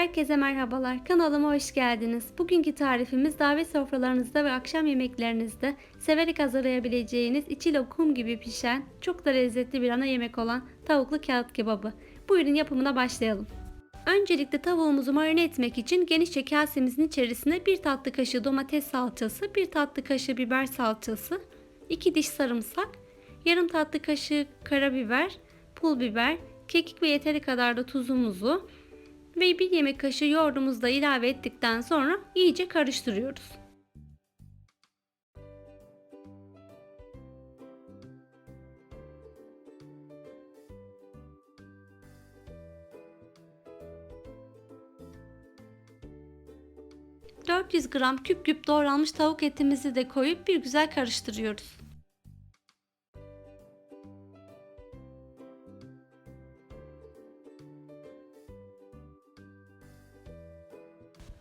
Herkese merhabalar. Kanalıma hoş geldiniz. Bugünkü tarifimiz davet sofralarınızda ve akşam yemeklerinizde severek hazırlayabileceğiniz içi lokum gibi pişen çok da lezzetli bir ana yemek olan tavuklu kağıt kebabı. Buyurun yapımına başlayalım. Öncelikle tavuğumuzu marine etmek için genişçe kasemizin içerisine 1 tatlı kaşığı domates salçası, 1 tatlı kaşığı biber salçası, 2 diş sarımsak, yarım tatlı kaşığı karabiber, pul biber, kekik ve yeteri kadar da tuzumuzu ve bir yemek kaşığı yoğurdumuzu da ilave ettikten sonra iyice karıştırıyoruz. ...400 gram küp küp doğranmış tavuk etimizi de koyup bir güzel karıştırıyoruz.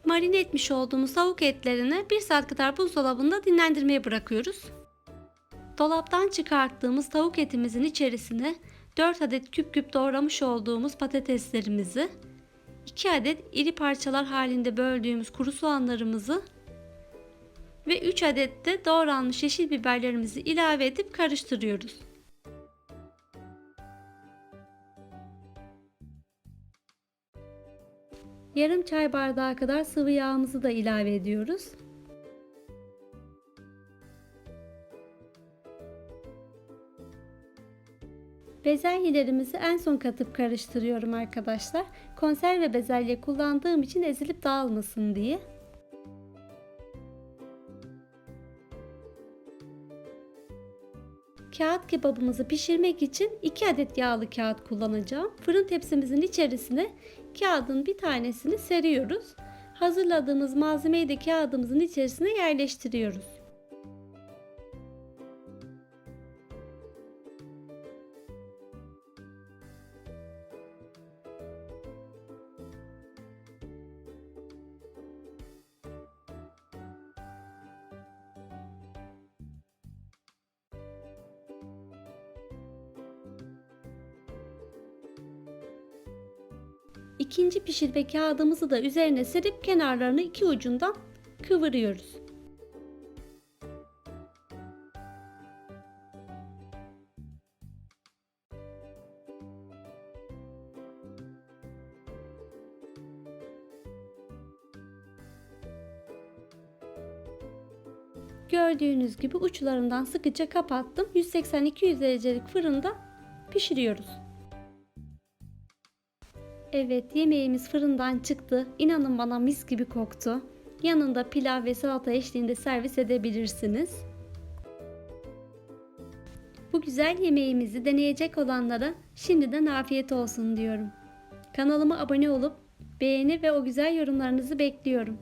Marine etmiş olduğumuz tavuk etlerini 1 saat kadar buzdolabında dinlendirmeye bırakıyoruz. Dolaptan çıkarttığımız tavuk etimizin içerisine 4 adet küp küp doğramış olduğumuz patateslerimizi, 2 adet iri parçalar halinde böldüğümüz kuru soğanlarımızı ve 3 adet de doğranmış yeşil biberlerimizi ilave edip karıştırıyoruz. Yarım çay bardağı kadar sıvı yağımızı da ilave ediyoruz. Bezelyelerimizi en son katıp karıştırıyorum arkadaşlar. Konserve bezelye kullandığım için ezilip dağılmasın diye. Kağıt kebabımızı pişirmek için 2 adet yağlı kağıt kullanacağım. Fırın tepsimizin içerisine kağıdın bir tanesini seriyoruz. Hazırladığımız malzemeyi de kağıdımızın içerisine yerleştiriyoruz. İkinci pişirme kağıdımızı da üzerine serip kenarlarını iki ucundan kıvırıyoruz. Gördüğünüz gibi uçlarından sıkıca kapattım. 180-200 derecelik fırında pişiriyoruz. Evet yemeğimiz fırından çıktı. İnanın bana mis gibi koktu. Yanında pilav ve salata eşliğinde servis edebilirsiniz. Bu güzel yemeğimizi deneyecek olanlara şimdiden afiyet olsun diyorum. Kanalıma abone olup beğeni ve o güzel yorumlarınızı bekliyorum.